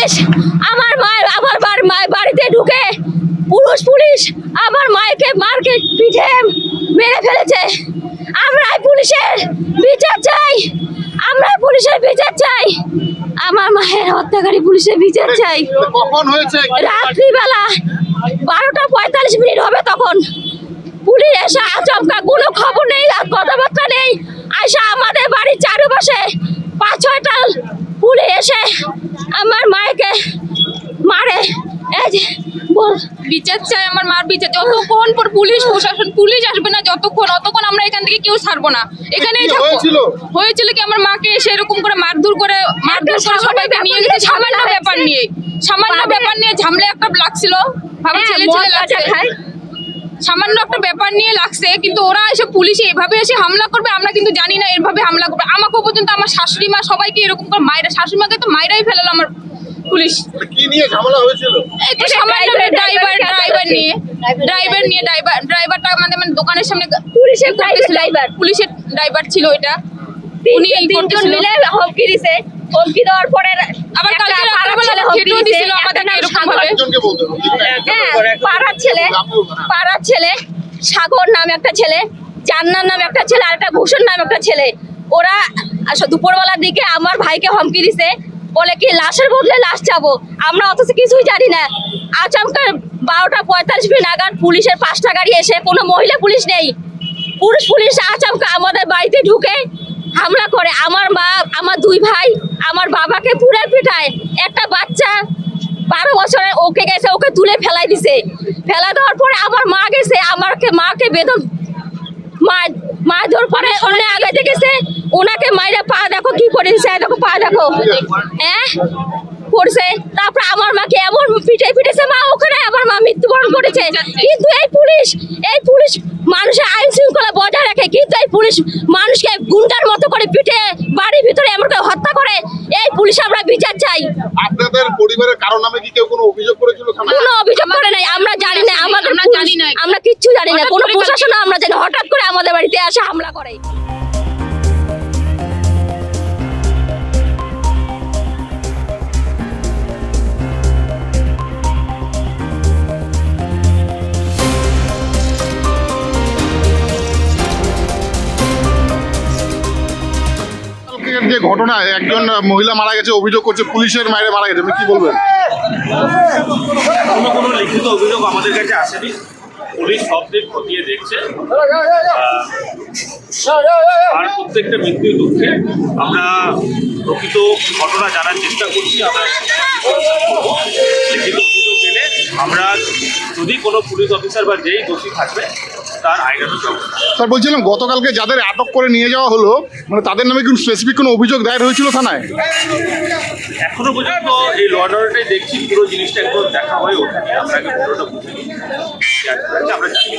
Police আমার মায়ের আমার বাড়িতে ঢুকে পুরুষ পুলিশ আমার মায়েকে মারকে পিঠে মেরে ফেলেছে। আমরা পুলিশের বিচার চাই আমরা পুলিশের বিচার চাই আমার মায়ের হত্যাকারী পুলিশের বিচার চাই। কখন হয়েছে? রাত্রিবেলা বারোটা পঁয়তাল্লিশ মিনিট হবে তখন। পুলিশ এসে আচমকা কোনো খবর নেই কথাবার্তা নেই। আয়সা আমাদের বাড়ির চারপাশে পাঁচ ছয়টা পুলিশ এসে আমার মায়েকে মারে এই যে বল বিচার চাই আমার মার বিচার যতক্ষণ পর পুলিশ প্রশাসন পুলিশ আসবে না যতক্ষণ অতক্ষণ আমরা এখান থেকে কেউ ছাড়বো না। এখানেই থাকব। হয়েছিল? হয়েছিল কি আমার মাকে এসে এরকম করে মারধর করে মারধর করে সবাইকে নিয়ে গেছে। সামান্য ঝামেলা ব্যাপার। নিয়ে সামান্য ব্যাপার নিয়ে ঝামলে একটা লাগছিল। ভাবে হ্যাঁ, ছেলে ছেলে লাগছে। সামান্য একটা ব্যাপার নিয়ে লাগছে কিন্তু ওরা এসে পুলিশে এভাবে এসে হামলা করবে আমরা কিন্তু জানি না এভাবে হামলা করবে। আমাকেও পর্যন্ত আমার শাশুড়ি মা সবাইকে এরকম করে মায়েরা শাশুড়ি মাকে তো মায়েরাই ফেলালো আমার পুলিশ। কি নিয়ে ঝামেলা হয়েছিল? একটু সামান্য ড্রাইভার ড্রাইভার নিয়ে। ড্রাইভার নিয়ে ড্রাইভার ড্রাইভারটা আমাদের মানে দোকানের সামনে পুলিশের private পুলিশের ড্রাইভার ছিল এটা উনি তিন- তিনজন মিলে হুমকি দিছে। হুমকি দেওয়ার পরে আবার কালকে রাত্রেবেলা হুমকি দিছে, দিছিল আমাদের এরকম সাগর। ভাবে। হবে। হ্যাঁ পাড়ার ছেলে পাড়ার ছেলে সাগর নাম একটা ছেলে জান্নার নাম একটা ছেলে আর একটা ভূষণ নাম একটা ছেলে। ওরা দুপুরবেলার দিকে আমার ভাইকে হুমকি দিছে। বলে কি, লাশের বদলে লাশ চাবো আমরা অথচ কিছুই জানি না। আচমকা বারোটা পঁয়তাল্লিশ মিনিট নাগাদ পুলিশের পাঁচটা গাড়ি এসে, কোনো মহিলা পুলিশ নেই। পুরুষ পুলিশ আচমকা আমাদের বাড়িতে ঢুকে হামলা করে। আমার মা, আমার দুই ভাই, আমার বাবাকে পুরে পিঠায়। একটা বাচ্চা বারো বছরে ওকে গেছে, ওকে তুলে ফেলাই দিছে। ফেলা দেওয়ার পরে আমার মা গেছে, আমাকে, মাকে বেদন মা মা ধর পরে অনেক আগে গেছে ওনাকে মাইরে পা দেখো কি করে দিছে এই দেখো পা দেখো। হ্যাঁ? করছে। তারপর আমার মাকে এমন পিঠে পিটেছে মা ওখানে আমার মা মৃত্যুবরণ করেছে। কিন্তু এই পুলিশ এই পুলিশ মানুষের আইন শৃঙ্খলা বজায় রাখে। কিন্তু এই পুলিশ মানুষকে গুন্ডার মতো করে পিঠে বাড়ির ভিতরে এমন করে হত্যা করে এই পুলিশ আমরা বিচার চাই। আপনাদের পরিবারের কারও নামে কি কেউ কোনো অভিযোগ করেছিল কোনো অভিযোগ করে নাই আমরা জানি আমরা পুলিশ- জানি না। আমরা কিচ্ছু জানি না। কোনো প্রশাসন আমরা জানি হঠাৎ করে আমাদের বাড়িতে এসে হামলা করে। যে ঘটনা একজন মহিলা মারা গেছে অভিযোগ করছে পুলিশের মায়ের মারা গেছে। আপনি কি বলবেন? লিখিত অভিযোগ আমাদের কাছে আসেনি। পুলিশ সব দিক খতিয়ে দেখছে। আর প্রত্যেকটা মৃত্যুর দুঃখে। আমরা প্রকৃত ঘটনা জানার চেষ্টা করছি, আমরা লিখিত অভিযোগ পেলে আমরা যদি কোনো পুলিশ অফিসার বা যেই দোষী থাকবে তার স্যার, বলছিলাম গতকালকে যাদের আটক করে নিয়ে যাওয়া হলো মানে তাদের নামে কোনো স্পেসিফিক কোনো অভিযোগ দায়ের হয়েছিল থানায়? এখনও পর্যন্ত এই ল অর্ডারটাই দেখছি, পুরো জিনিসটা একটু দেখা হয়ে ওঠেনি আপনাকে পুরোটা বুঝে নিই আমরা জানি।